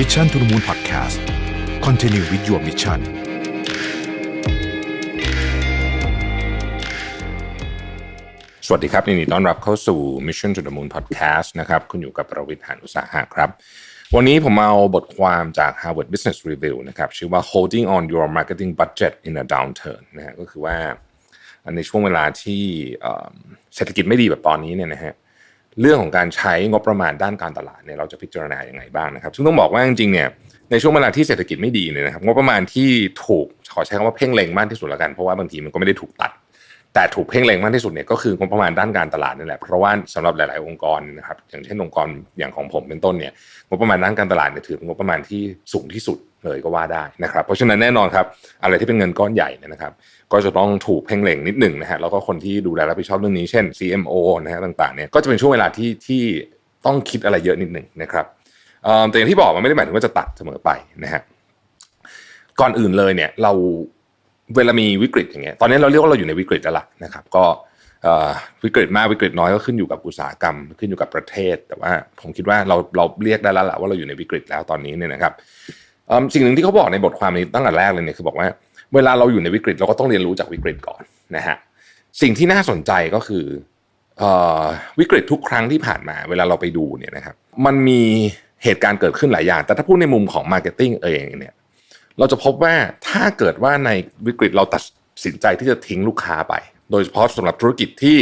มิชชั่นทุ h มูลพอดแคสต์คอนเทนิววิดีโอมิชชั่นสวัสดีครับนี่ต้อนรับเข้าสู่ Mission to the Moon Podcast นะครับคุณอยู่กับประวิทย์หานุสาหะครับ วันนี้ผมเอาบทความจาก Harvard Business Review นะครับชื่อว่า Holding on Your Marketing Budget in a Downturn นะฮะก็คือว่าในช่วงเวลาที่เศรษฐกิจไม่ดีแบบตอนนี้เนี่ยนะฮะ เรื่องของการใช้งบประมาณด้านการตลาดเนี่ยเราจะพิจารณาอย่างไงบ้างนะครับ ซึ่งต้องบอกว่าจริงๆเนี่ยในช่วงเวลาที่เศรษฐกิจไม่ดีเนี่ยนะครับงบประมาณที่ถูกขอใช้คำว่าเพ่งเล็งมากที่สุดละกันเพราะว่าบางทีมันก็ไม่ได้ถูกตัด แต่ถูกเพ่งเล็งมากที่สุดเนี่ยก็คืองบประมาณด้านการตลาดนี่แหละเพราะว่าสำหรับหลาย ๆ องค์กรนะครับอย่างเช่นองค์กรอย่างของผมเป็นต้นเนี่ยงบประมาณด้านการตลาดเนี่ยถือเป็นงบประมาณที่สูงที่สุดเลยก็ว่าได้นะครับเพราะฉะนั้นแน่นอนครับอะไรที่เป็นเงินก้อนใหญ่นะครับ ก็จะต้องถูกเพ่งเล็งนิดหนึ่งนะฮะแล้วก็คนที่ดูแลรับผิดชอบเรื่องนี้เช่น CMO นะฮะต่างๆเนี่ยก็จะเป็นช่วงเวลาที่ที่ต้องคิดอะไรเยอะนิดหนึ่งนะครับแต่อย่างที่บอกมันไม่ได้หมายถึงว่าจะตัดเสมอไปนะฮะก่อนอื่นเลยเนี่ยเรา เวลามีวิกฤตอย่างเงี้ยตอนนี้เราเรียกว่าเราอยู่ในวิกฤตแล้วล่ะนะครับ ก็วิกฤตมากวิกฤตน้อยก็ขึ้นอยู่กับอุตสาหกรรม ขึ้นอยู่กับประเทศ แต่ว่าผมคิดว่าเราเราเรียกได้แล้วล่ะว่าเราอยู่ในวิกฤตแล้วตอนนี้เนี่ยนะครับสิ่งหนึ่งที่เขาบอกในบทความนี้ตั้งแต่แรกเลยเนี่ยคือบอกว่าเวลาเราอยู่ในวิกฤตเราก็ต้องเรียนรู้จากวิกฤตก่อนนะฮะสิ่งที่น่าสนใจก็คืออวิกฤตทุกครั้งที่ผ่านมา เวลาเราไปดูเนี่ยนะครับ มันมีเหตุการณ์เกิดขึ้นหลายอย่าง แต่ถ้าพูดในมุมของมาร์เก็ตติ้งเองเนี่ย เราจะพบว่าถ้าเกิดว่าในวิกฤตเราตัดสินใจที่จะทิ้งลูกค้าไป โดยเฉพาะสำหรับธุรกิจที่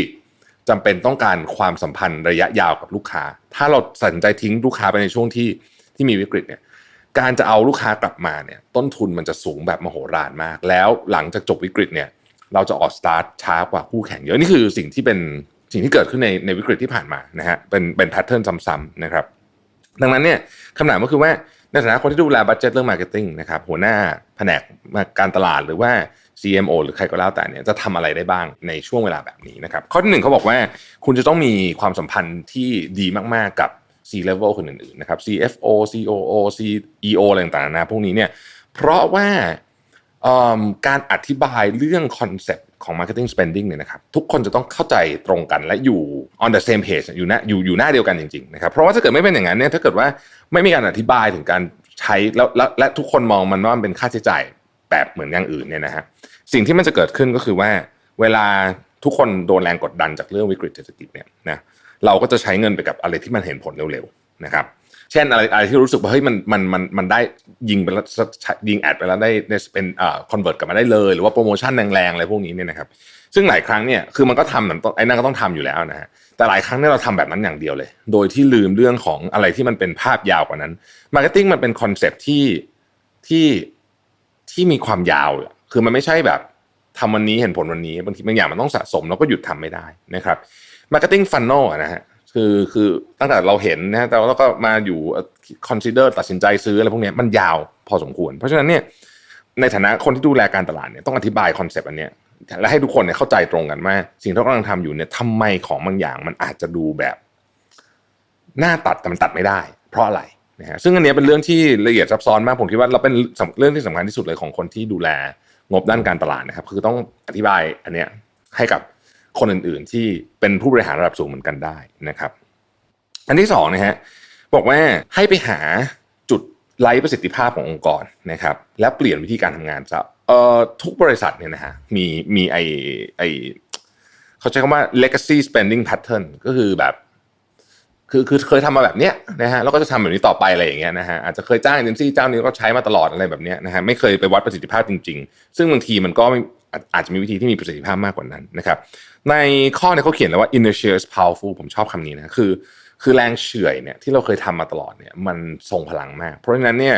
จำเป็นต้องการความสัมพันธ์ระยะยาวกับลูกค้า ถ้าเราตัดสินใจทิ้งลูกค้าไปในช่วงที่ที่มีวิกฤตเนี่ยการจะเอาลูกค้ากลับมาเนี่ยต้นทุนมันจะสูงแบบมโหฬารมาก แล้วหลังจากจบวิกฤตเนี่ยเราจะออกสตาร์ทช้ากว่าคู่แข่งเยอะนี่คือสิ่งที่เป็นสิ่งที่เกิดขึ้นในในวิกฤตที่ผ่านมานะฮะเป็นเป็นแพทเทิร์นซ้ำๆนะครับดังนั้นเนี่ยคำถามก็คือว่า ในฐานะคนที่ดูแลบัตเจ็ตเรื่องมาร์เก็ตติ้งนะครับหัวหน้าแผนกการตลาดหรือว่า CMO หรือใครก็แล้วแต่เนี่ยจะทำอะไรได้บ้างในช่วงเวลาแบบนี้นะครับข้อที่หนึ่งเขาบอกว่าคุณจะต้องมีความสัมพันธ์ที่ดีมากๆกับ C level คนอื่นๆนะครับ CFO COO CEO อะไรต่างๆนะพวกนี้เนี่ยเพราะว่าการอธิบายเรื่องคอนเซปต์ ของ marketing spending เนี่ยนะครับทุกคนจะต้องเข้าใจตรงกันและอยู่ on the same page อยู่หน้าอยู่อยู่หน้าเดียวกันจริงๆนะครับเพราะว่าถ้าเกิดไม่เป็นอย่างนั้นเนี่ยถ้าเกิดว่าไม่มีการอธิบายถึงการใช้แล้วและและทุกคนมองมันว่ามันเป็นค่าใช้จ่ายแบบเหมือนอย่างอื่นเนี่ยนะฮะสิ่งที่มันจะเกิดขึ้นก็คือว่า เวลาทุกคนโดนแรงกดดันจากเรื่องวิกฤตเศรษฐกิจเนี่ยนะเราก็จะใช้เงินไปกับอะไรที่มันเห็นผลเร็วๆนะครับ เช่นอะไรอะไรที่รู้สึกว่าเฮ้ยมันมันมันมันได้ยิงไปแล้วยิงแอดไปแล้วได้เป็นเอ่อคอนเวิร์ตกลับมาได้เลย หรือว่าโปรโมชั่นแรงๆอะไรพวกนี้เนี่ยนะครับซึ่งหลายครั้งเนี่ยคือมันก็ทำนั่นไอ้นั่นก็ต้องทำอยู่แล้วนะฮะแต่หลายครั้งเนี่ยเราทำแบบนั้นอย่างเดียวเลย โดยที่ลืมเรื่องของอะไรที่มันเป็นภาพยาวกว่านั้นมาร์เก็ตติ้งมันเป็นคอนเซปที่ที่ที่มีความยาวคือมันไม่ใช่แบบทำวันนี้เห็นผลวันนี้บางทีบางอย่างมันต้องสะสมแล้วก็หยุดทำไม่ได้นะครับ Marketing Funnel อะนะฮะ คือคือตั้งแต่เราเห็นนะแต่เราก็มาอยู่ consider ตัดสินใจซื้ออะไรพวกนี้มันยาวพอสมควร เพราะฉะนั้นเนี่ยในฐานะคนที่ดูแลการตลาดเนี่ยต้องอธิบายคอนเซปต์อันเนี้ยและให้ทุกคนเนี่ยเข้าใจตรงกันว่าสิ่งที่เรากำลังทำอยู่เนี่ยทำไมของบางอย่างมันอาจจะดูแบบหน้าตัดแต่มันตัดไม่ได้ เพราะอะไรนะฮะซึ่งอันนี้เป็นเรื่องที่ละเอียดซับซ้อนมากผมคิดว่าเราเป็นเรื่องที่สำคัญที่สุดเลยของคนที่ดูแลงบด้านการตลาดนะครับ คือต้องอธิบายอันเนี้ยให้กับ คนอื่นๆ ที่เป็นผู้บริหารระดับสูงเหมือนกันได้นะครับ อันที่สองนะฮะบอกว่าให้ไปหาจุดไร้ประสิทธิภาพขององค์กรนะครับ และเปลี่ยนวิธีการทำงานซะเอ่อทุกบริษัทเนี่ยนะฮะมีมีไอไอเขาใช้คำว่า legacy spending pattern ก็คือแบบคือคือเคยทำมาแบบเนี้ยนะฮะแล้วก็จะทำแบบนี้ต่อไปอะไรอย่างเงี้ยนะฮะอาจจะเคยจ้างเอเจนซี่เจ้านี้ก็ใช้มาตลอดอะไรแบบเนี้ยนะฮะไม่เคยไปวัดประสิทธิภาพจริง ๆ ซึ่งบางทีมันก็ อาจจะมีวิธีที่มีประสิทธิภาพมากกว่านั้นนะครับ ในข้อเนี่ยเขาเขียนแล้วว่า inertia is powerful ผมชอบคำนี้นะคือ คือแรงเฉื่อยเนี่ยที่เราเคยทำมาตลอดเนี่ยมันทรงพลังมาก เพราะฉะนั้นเนี่ย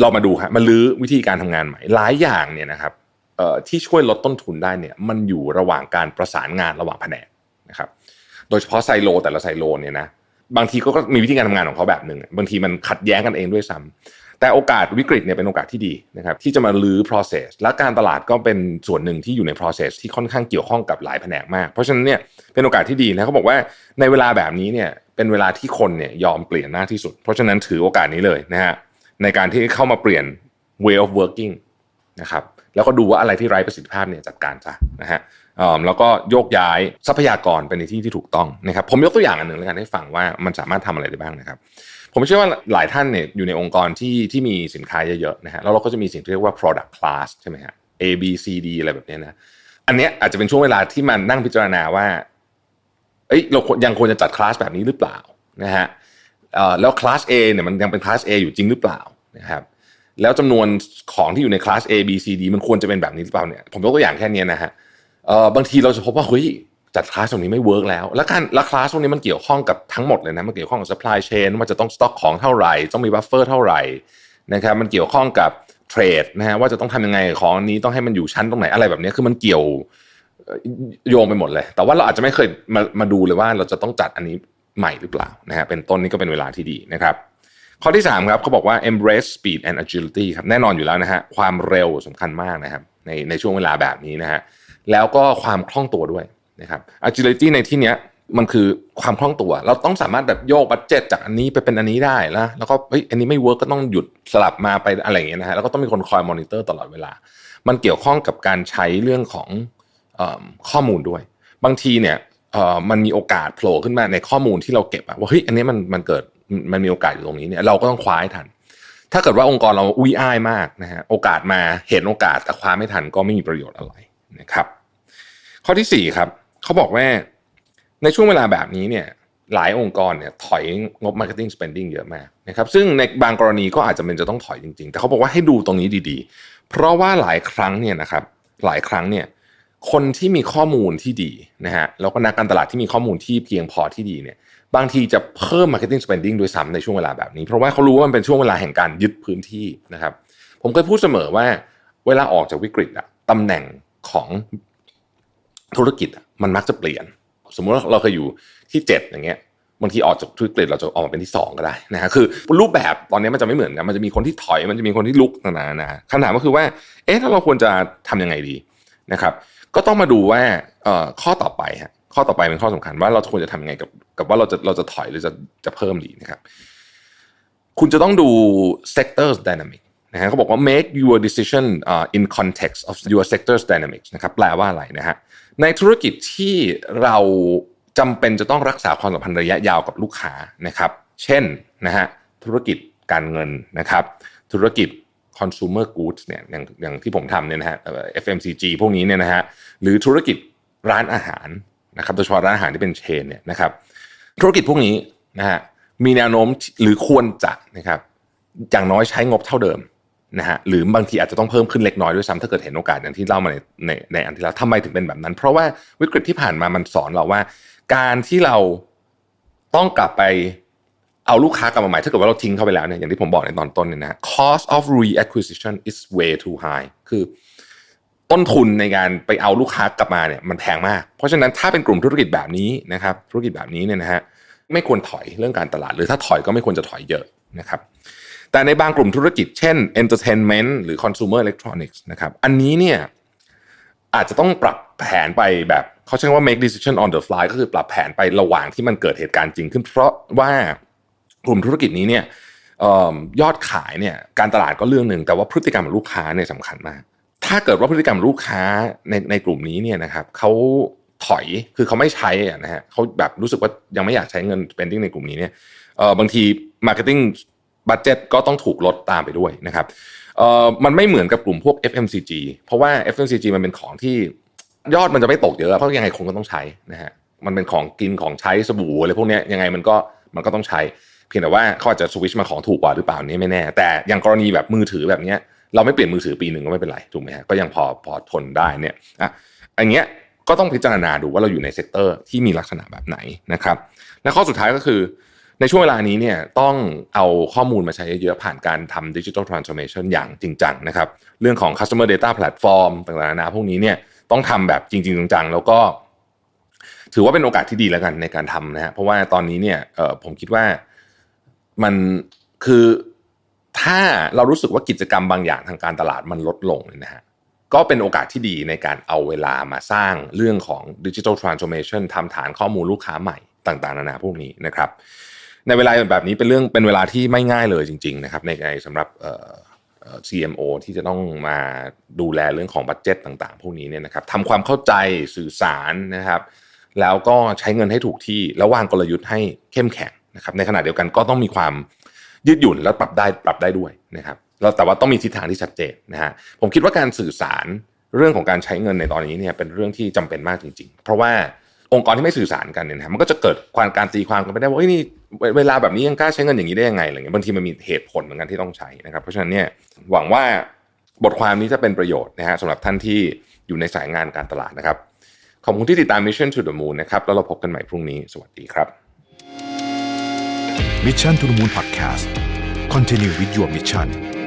เรามาดูฮะมาลื้อวิธีการทำงานใหม่หลายอย่างเนี่ยนะครับที่ช่วยลดต้นทุนได้เนี่ยมันอยู่ระหว่างการประสานงานระหว่างแผนกนะครับโดยเฉพาะไซโลแต่ละไซโลเนี่ยนะบางทีก็มีวิธีการทำงานของเขาแบบหนึ่งบางทีมันขัดแย้งกันเองด้วยซ้ำ แต่โอกาสวิกฤตเนี่ยเป็นโอกาสที่ดีนะครับที่จะมาลื้อ process และการตลาดก็เป็นส่วนหนึ่งที่อยู่ใน process ที่ค่อนข้างเกี่ยวข้องกับหลายแผนกมาก เพราะฉะนั้นเนี่ยเป็นโอกาสที่ดีนะเขาบอกว่าในเวลาแบบนี้เนี่ยเป็นเวลาที่คนเนี่ยยอมเปลี่ยนหน้าที่สุด เพราะฉะนั้นถือโอกาสนี้เลยนะฮะในการที่เข้ามาเปลี่ยน way of working นะครับแล้วก็ดูว่าอะไรที่ไร้ประสิทธิภาพเนี่ยจัดการซะนะฮะ แล้วก็โยกย้ายทรัพยากรไปในที่ที่ถูกต้องนะครับผมยกตัวอย่างอันหนึ่งแล้วกันให้ฟังว่ามันสามารถทำอะไรได้บ้างนะครับผมเชื่อว่าหลายท่านเนี่ยอยู่ในองค์กรที่ที่มีสินค้าเยอะๆนะฮะแล้วเราก็จะมีสิ่งที่เรียกว่า product class ใช่ไหมฮะ A B C D อะไรแบบนี้นะอันเนี้ยอาจจะเป็นช่วงเวลาที่มันนั่งพิจารณาว่าเอ้ยเราควรยังควรจะจัดคลาสแบบนี้หรือเปล่านะฮะแล้วคลาส A เนี่ยมันยังเป็นคลาส A อยู่จริงหรือเปล่านะครับแล้วจำนวนของที่อยู่ในคลาส A B C D มันควรจะเป็นแบบนี้หรือเปล่าเนี่ยผมยกตัวอย่างแค่นี้นะฮะเอ่อบางทีเราจะพบว่าเฮ้ยจัดคลาสตรงนี้ไม่เวิร์กแล้ว แล้วการแล้วคลาสตรงนี้มันเกี่ยวข้องกับทั้งหมดเลยนะ มันเกี่ยวข้องกับ supply chain ว่าจะต้องสต็อกของเท่าไหร่ ต้องมีบัฟเฟอร์เท่าไหร่นะครับ มันเกี่ยวข้องกับเทรดนะฮะว่าจะต้องทำยังไงของนี้ต้องให้มันอยู่ชั้นตรงไหนอะไรแบบนี้คือมันเกี่ยวโยงไปหมดเลย แต่ว่าเราอาจจะไม่เคยมามาดูเลยว่าเราจะต้องจัดอันนี้ใหม่หรือเปล่านะฮะเป็นต้นนี้ก็เป็นเวลาที่ดีนะครับ ข้อที่3ครับเขาบอกว่า embrace speed and agility ครับแน่นอนอยู่แล้วนะฮะความเร็วสำคัญมากนะครับในในช่วงเวลาแบบนี้นะฮะ แล้วก็ความคล่องตัวด้วยนะครับ agility ในที่เนี้ยมันคือความคล่องตัว เราต้องสามารถแบบโยกบัตเจ็ตจากอันนี้ไปเป็นอันนี้ได้แล้วแล้วก็เฮ้ยอันนี้ไม่เวิร์กก็ต้องหยุดสลับมาไปอะไรอย่างเงี้ยนะฮะแล้วก็ต้องมีคนคอยมอนิเตอร์ตลอดเวลา มันเกี่ยวข้องกับการใช้เรื่องของเอิ่มข้อมูลด้วย บางทีเนี่ยเอ่อมันมีโอกาสโผล่ขึ้นมาในข้อมูลที่เราเก็บอะว่าเฮ้ยอันนี้มันมันเกิดมันมีโอกาสอยู่ตรงนี้เนี่ยเราก็ต้องคว้าให้ทัน ถ้าเกิดว่าองค์กรเราอุ้ยอ้ายมากนะฮะโอกาสมาเห็นโอกาสแต่คว้าไม่ทันก็ไม่มีประโยชน์อะไรนะครับ ข้อที่สี่ครับเขาบอกว่าในช่วงเวลาแบบนี้เนี่ยหลายองค์กรเนี่ยถอยงบ marketing spending เยอะมากนะครับซึ่งในบางกรณีก็อาจจะเป็นจะต้องถอยจริง ๆ แต่เขาบอกว่าให้ดูตรงนี้ดีๆ เพราะว่าหลายครั้งเนี่ยนะครับหลายครั้งเนี่ยคนที่มีข้อมูลที่ดีนะฮะแล้วก็นักการตลาดที่มีข้อมูลที่เพียงพอที่ดีเนี่ยบางทีจะเพิ่ม marketing spending ด้วยซ้ำในช่วงเวลาแบบนี้ เพราะว่าเขารู้ว่ามันเป็นช่วงเวลาแห่งการยึดพื้นที่นะครับผมเคยพูดเสมอว่าเวลาออกจากวิกฤตอะตำแหน่งของ ธุรกิจอะมันมักจะเปลี่ยน สมมุติว่าเราเคยอยู่ที่เจ็ดอย่างเงี้ยบางทีออกจากธุรกิจเราจะออกมาเป็นที่สองก็ได้นะฮะคือรูปแบบตอนนี้มันจะไม่เหมือนกันมันจะมีคนที่ถอยมันจะมีคนที่ลุกต่างๆนะคำถามก็คือว่า เอ๊ะถ้าเราควรจะทำยังไงดีนะครับ ก็ต้องมาดูว่าข้อต่อไปฮะข้อต่อไปเป็นข้อสำคัญว่าเราควรจะทำยังไงกับกับว่าเราจะเราจะถอยหรือจะจะเพิ่มดีนะครับ คุณจะต้องดู sector dynamic นะฮะเขาบอกว่า make your decision uh, in context of your sector's dynamics นะครับแปลว่าอะไรนะฮะในธุรกิจที่เราจำเป็นจะต้องรักษาความสัมพันธ์ระยะยาวกับลูกค้านะครับ เช่นนะฮะธุรกิจการเงินนะครับ ธุรกิจ consumer goods เนี่ยอย่างอย่างที่ผมทำเนี่ยนะฮะ FMCG พวกนี้เนี่ยนะฮะหรือธุรกิจร้านอาหารนะครับโดยเฉพาะร้านอาหารที่เป็นเชนเนี่ยนะครับ ธุรกิจพวกนี้นะฮะมีแนวโน้มหรือควรจะนะครับอย่างน้อยใช้งบเท่าเดิม นะฮะหรือบางทีอาจจะต้องเพิ่มขึ้นเล็กน้อยด้วยซ้ำถ้าเกิดเห็นโอกาสอย่างที่เล่ามาในในในอันที่แล้วทำไมถึงเป็นแบบนั้น เพราะว่าวิกฤตที่ผ่านมามันสอนเราว่า การที่เราต้องกลับไปเอาลูกค้ากลับมาใหม่ถ้าเกิดว่าเราทิ้งเขาไปแล้วเนี่ยอย่างที่ผมบอกในตอนต้นเนี่ยนะ cost of reacquisition is way too high คือ ต้นทุนในการไปเอาลูกค้ากลับมาเนี่ยมันแพงมาก เพราะฉะนั้นถ้าเป็นกลุ่มธุรกิจแบบนี้นะครับธุรกิจแบบนี้เนี่ยนะฮะไม่ควรถอยเรื่องการตลาด หรือถ้าถอยก็ไม่ควรจะถอยเยอะนะครับ แต่ในบางกลุ่มธุรกิจเช่น entertainment หรือ consumer electronics นะครับ อันนี้เนี่ยอาจจะต้องปรับแผนไปแบบเขาใช้คำว่า make decision on the fly ก็คือปรับแผนไประหว่างที่มันเกิดเหตุการณ์จริงขึ้น เพราะว่ากลุ่มธุรกิจนี้เนี่ยเอิ่มยอดขายเนี่ยการตลาดก็เรื่องหนึ่งแต่ว่าพฤติกรรมของลูกค้าเนี่ยสำคัญมาก ถ้าเกิดว่าพฤติกรรมลูกค้าในในกลุ่มนี้เนี่ยนะครับเขาถอยคือเขาไม่ใช้นะฮะเขาแบบรู้สึกว่ายังไม่อยากใช้เงิน spending ในกลุ่มนี้เนี่ยบางที marketing budget ก็ต้องถูกลดตามไปด้วยนะครับเออมันไม่เหมือนกับกลุ่มพวก FMCG เพราะว่า FMCG มันเป็นของที่ยอดมันจะไม่ตกเยอะเพราะยังไงคนก็ต้องใช้นะฮะมันเป็นของกินของใช้สบู่อะไรพวกนี้ยังไงมันก็มันก็ต้องใช้ เพียงแต่ว่าเขาอาจจะสวิชมาของถูกกว่าหรือเปล่านี่ไม่แน่ แต่อย่างกรณีแบบมือถือแบบเนี้ยเราไม่เปลี่ยนมือถือปีหนึ่งก็ไม่เป็นไรถูกไหมฮะก็ยังพอพอทนได้เนี่ยอะอันเนี้ยก็ต้องพิจารณาดูว่าเราอยู่ในเซกเตอร์ที่มีลักษณะแบบไหนนะครับและข้อสุดท้ายก็คือ ในช่วงเวลานี้เนี่ยต้องเอาข้อมูลมาใช้เยอะๆผ่านการทำดิจิทัลทรานส์ o r m a t i o n อย่างจริงจังนะครับเรื่องของ customer data platform ต่างๆนานาพวกนี้เนี่ยต้องทำแบบจริง ๆ จังๆ แล้วก็ ถือว่าเป็นโอกาสที่ดีแล้วกันในการทำนะฮะเพราะว่าตอนนี้เนี่ยผมคิดว่ามันคือถ้าเรารู้สึกว่ากิจกรรมบางอย่างทางการตลาดมันลดลงนะฮะก็เป็นโอกาสที่ดีในการเอาเวลามาสร้างเรื่องของดิจิทัลทรานส์ o r m a t i o n ทำฐานข้อมูลลูกค้าใหม่ต่างๆ นานาพวกนี้นะครับ ในเวลาแบบนี้เป็นเรื่องเป็นเวลาที่ไม่ง่ายเลยจริง ๆ นะครับ ในใสำหรับ CMO ที่จะต้องมาดูแลเรื่องของบัตเจ็ตต่าง ๆ พวกนี้เนี่ยนะครับทำความเข้าใจสื่อสารนะครับ แล้วก็ใช้เงินให้ถูกที่แล้ววางกลยุทธ์ให้เข้มแข็งนะครับ ในขณะเดียวกันก็ต้องมีความยืดหยุ่นแล้วปรับได้ปรับได้ด้วยนะครับแล้วแต่ว่าต้องมีทิศทางที่ชัดเจนนะฮะผมคิดว่าการสื่อสารเรื่องของการใช้เงินในตอนนี้เนี่ยเป็นเรื่องที่จำเป็นมากจริง ๆ เพราะว่า องค์กรที่ไม่สื่อสารกันเนี่ยนะมันก็จะเกิดความการตีความกันไม่ได้ว่าเอ้ยนี่เวเวลาแบบนี้ยังกล้าใช้เงินอย่างนี้ได้ยังไงอะไรเงี้ยบางทีมันมีเหตุผลเหมือนกันที่ต้องใช้นะครับ เพราะฉะนั้นเนี่ยหวังว่าบทความนี้จะเป็นประโยชน์นะฮะสำหรับท่านที่อยู่ในสายงานการตลาดนะครับขอบคุณที่ติดตาม Mission to the Moon นะครับแล้วเราพบกันใหม่พรุ่งนี้สวัสดีครับ Mission to the Moon Podcast Continue with your mission